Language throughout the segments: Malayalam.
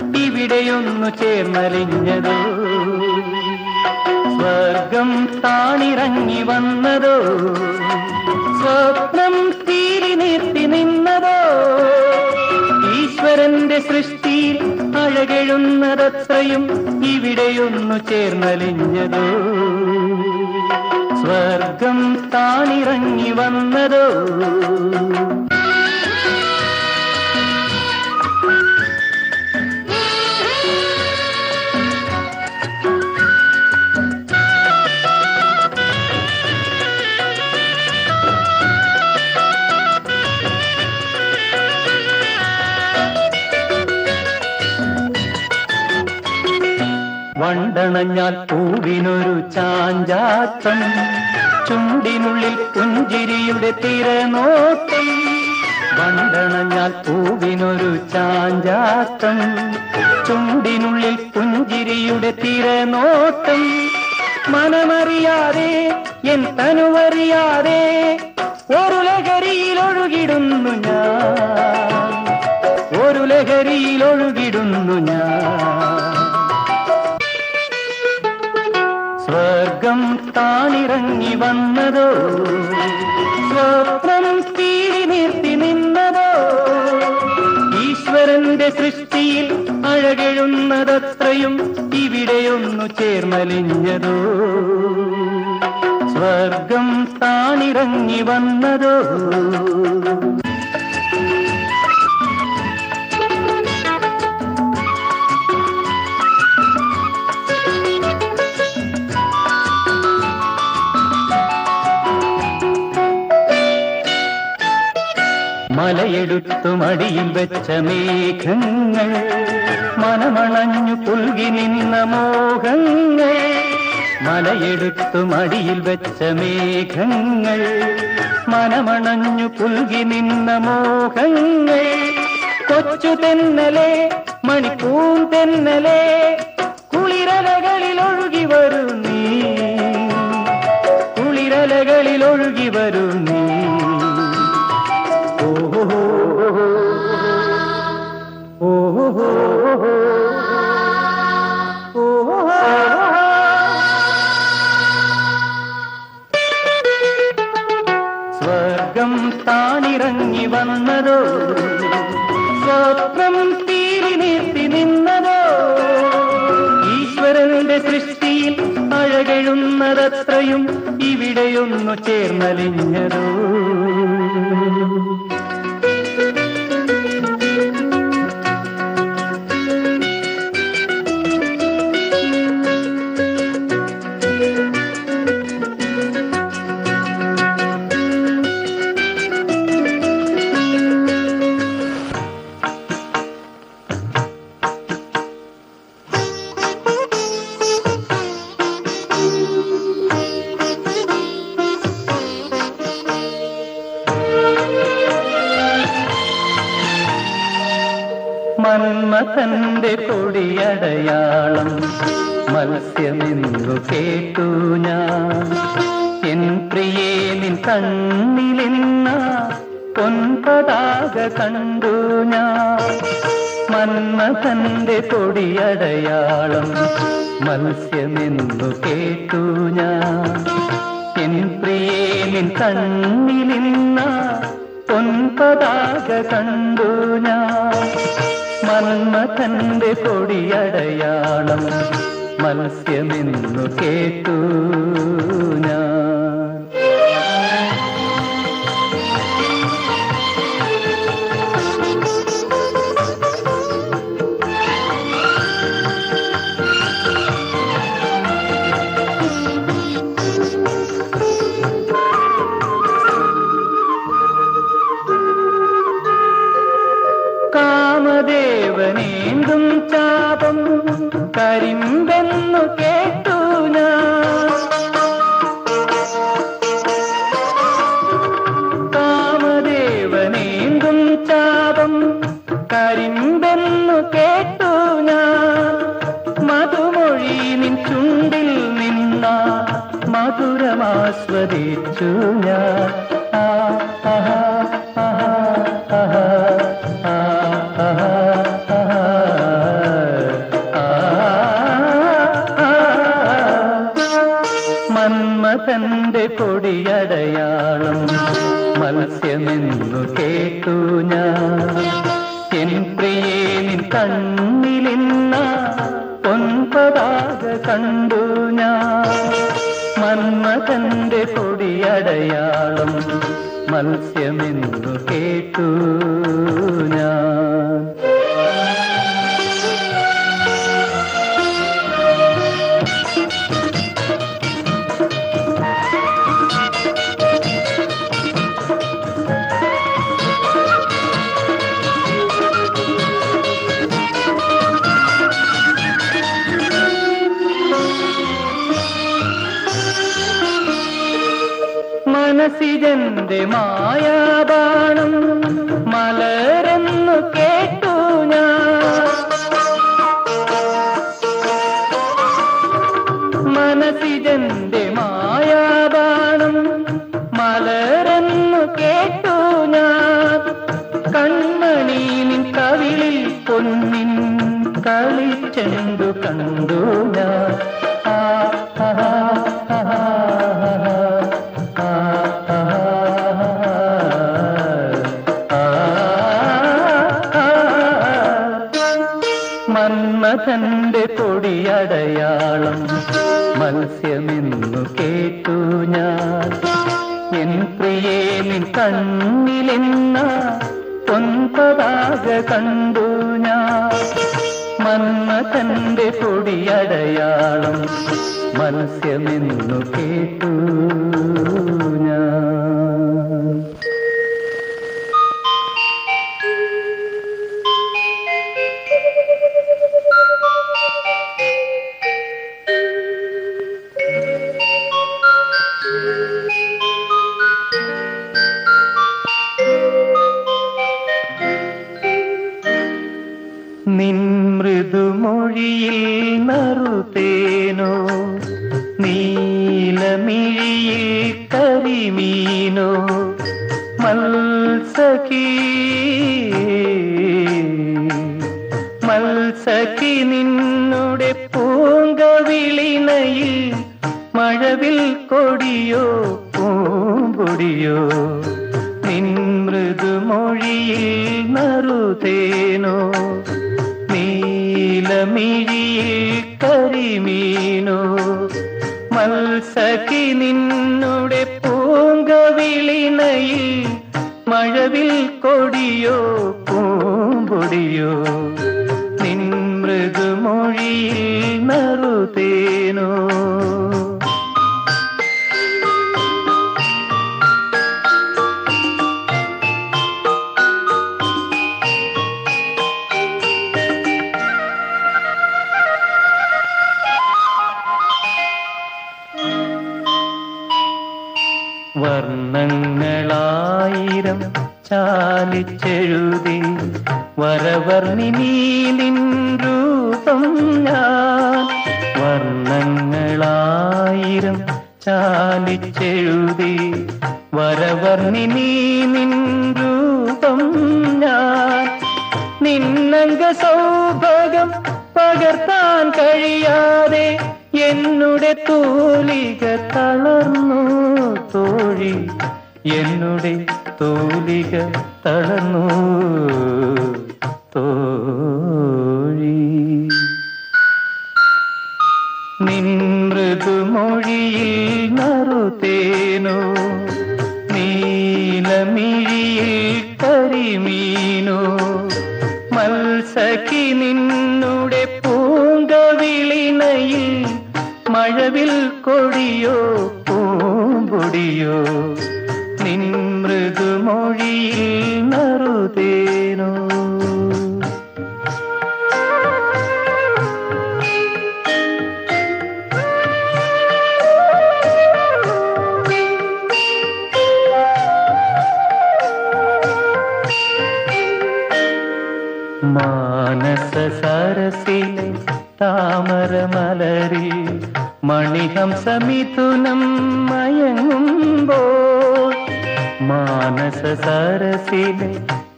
ഇവിടെയൊന്നു ചേർന്നലിഞ്ഞതോ സ്വർഗം താണിറങ്ങി വന്നതോ? സ്വപ്നം തീരി നിർത്തി നിന്നതോ? ഈശ്വരന്റെ സൃഷ്ടിയിൽ അഴകെഴുന്നതത്രയും ഇവിടെയൊന്നു ചേർന്നലിഞ്ഞതോ? സ്വർഗം താണിറങ്ങി വന്നതോ? വണ്ടണഞ്ഞാൽ പൂവിനൊരു ചാഞ്ചാത്തം ചുണ്ടിനുള്ളിൽ പുഞ്ചിരിയുടെ തിരനോട്ടം വണ്ടണഞ്ഞാൽ പൂവിനൊരു ചാഞ്ചാത്തം ചുണ്ടിനുള്ളിൽ പുഞ്ചിരിയുടെ തിരനോട്ടം മനമറിയാതെ എൻ തനുവറിയാതെ ഒരു ലഹരിയിൽ ഒഴുകിടുന്നു ഞാൻ. ഒരു ലഹരിയിൽ ഒഴുകിടുന്നു ഞാൻ. സ്വർഗം താണിറങ്ങി വന്നതോ? സ്വപ്നം തീരി നിർത്തി നിന്നതോ? ഈശ്വരന്റെ സൃഷ്ടിയിൽ അഴകെഴുന്നതത്രയും ഇവിടെയൊന്നു ചേർന്നലിഞ്ഞതോ? സ്വർഗം താണിറങ്ങി വന്നതോ? മലയെടുത്തു മടിയിൽ വെച്ച മേഘങ്ങൾ മനമണഞ്ഞു പുൽകി നിന്ന മോഹങ്ങൾ മലയെടുത്തു മടിയിൽ വെച്ച മേഘങ്ങൾ മനമണഞ്ഞു പുൽകി നിന്ന മോഹങ്ങൾ കൊച്ചു തെന്നലെ മണിപ്പൂൻ തെന്നലെ കുളിരലകളിൽ ഒഴുകി വരും നീ കുളിരലകളിൽ ഒഴുകി വരൂ സ്വർഗം താനിറങ്ങി വന്നതോ? സ്വപ്നം തീരി നീർത്തി നിന്നതോ? ഈശ്വരന്റെ സൃഷ്ടിയിൽ അഴകെഴുന്നതത്രയും ഇവിടെയൊന്നു ചേർന്നലിഞ്ഞതോ? മന്മഥന്റെ കൊടിയടയാളം മത്സ്യമെന്നു കേട്ടു ഞാൻ. എൻ പ്രിയേ നിൻ കണ്ണിലെന്ന പൊൻപതാക കണ്ടു ഞാൻ. മന്മഥന്റെ കൊടിയടയാളം മത്സ്യമെന്നു കേട്ടു ഞാൻ. എൻ പ്രിയേ നിൻ കണ്ണിലിന്ന പൊൻപതാക കണ്ടു ഞാൻ. മന്മഥന്റെ കൊടിയടയാളം മത്സ്യമെന്നു കേട്ടു ഞാൻ. മത്സ്യമെന്നു മനസ്സിജന്റെ മായാബാണം മലരെന്നു കേട്ടു ഞാൻ. മനസ്സിജന്റെ മായാബാണം മലരെന്നു കേട്ടു ഞാൻ. കൺമണി നിൻ കവിളിൽ പൊന്നിൻ കളിച്ചെണ്ടു കണ്ടു ഞാൻ. ആ ആ, മത്സ്യമെന്നു കേട്ടു ഞാൻ. എൻ പ്രിയേ നിൻ കണ്ണിലെന്ന പൊൻപതാക കണ്ടു ഞാൻ. മന്മഥന്റെ പൊടിയടയാളം മത്സ്യമെന്നു കേട്ടു ഞാൻ. മത്സഖി നിന്നുടെ പൂങ്കവിളിനയിൽ മഴവിൽ കൊടിയോ പൂമ്പൊടിയോ നിൻ മൃദുമൊഴിയിൽ നറുതേനോ നീലമിഴിയിൽ കരിമീനോ കൊടിയോ പൂമ്പൊടിയോ നിൻ മൃദുമൊഴിയിൽ നറുതേനോ? വർണങ്ങളായിരം ചാലിച്ചെഴുതി വരവർണിനീലിൻ രൂപം ഞാൻ വർണങ്ങളായിരം ചാലിച്ചെഴുതി വരവർണിനീലിൻ രൂപം ഞാൻ നിന്നംഗ സൗഭാഗം പകർത്താൻ കഴിയാതെ എന്നുടെ തൂലിക തളർന്നു തോഴി എന്നുടെ തൂലിക തളന്നു തോഴി. നിൻ മൊഴിയിൽ നറുതേനോ. നീലമിഴിയിൽ കരിമീനോ. താമരമലരിൽ മണിഹംസമിഥുനം മയങ്ങുമ്പോൾ മാനസ സരസിലെ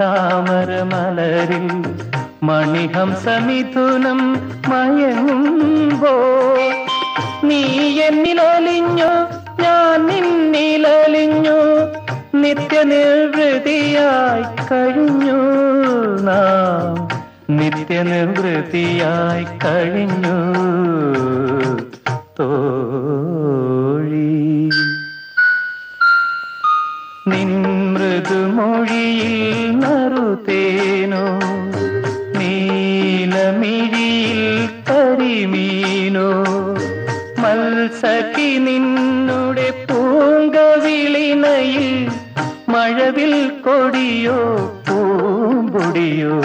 താമരമലരിൽ മണിഹംസമിഥുനം മയങ്ങുമ്പോൾ നീ എന്നിലൊലിഞ്ഞു ഞാൻ നിന്നിലൊലിഞ്ഞു നിത്യനിർവൃതിയായി കഴിഞ്ഞു നാം. നിത്യനിവൃത്തിയായി കഴിഞ്ഞു. തോഴി. നിൻ മൃദുമൊഴിയിൽ നറുത്തേനോ. നീലമിഴിയിൽ കരിമീനോ. മത്സഖി നിന്നുടെ പൂങ്കവിളിനയിൽ മഴവിൽ കൊടിയോ പൂമ്പൊടിയോ.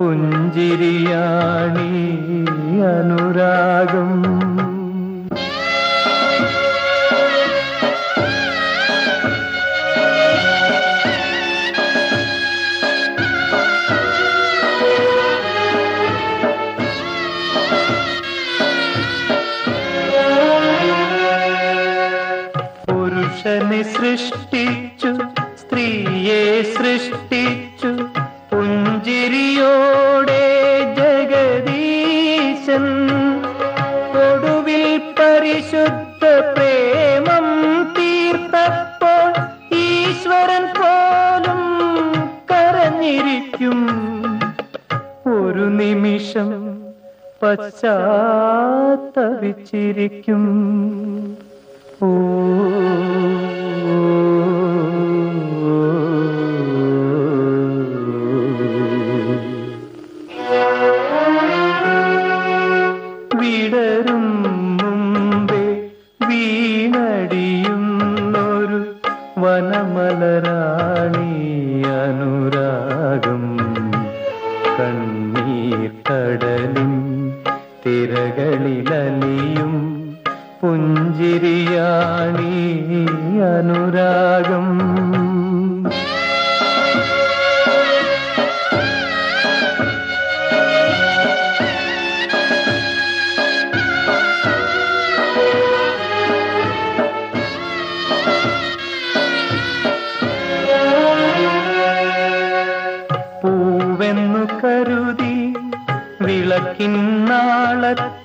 പുഞ്ചിരിയാണീ അനുരാഗം. പശ്ചാത്തപിച്ചിരിക്കും ഓ கிண்ணாளத்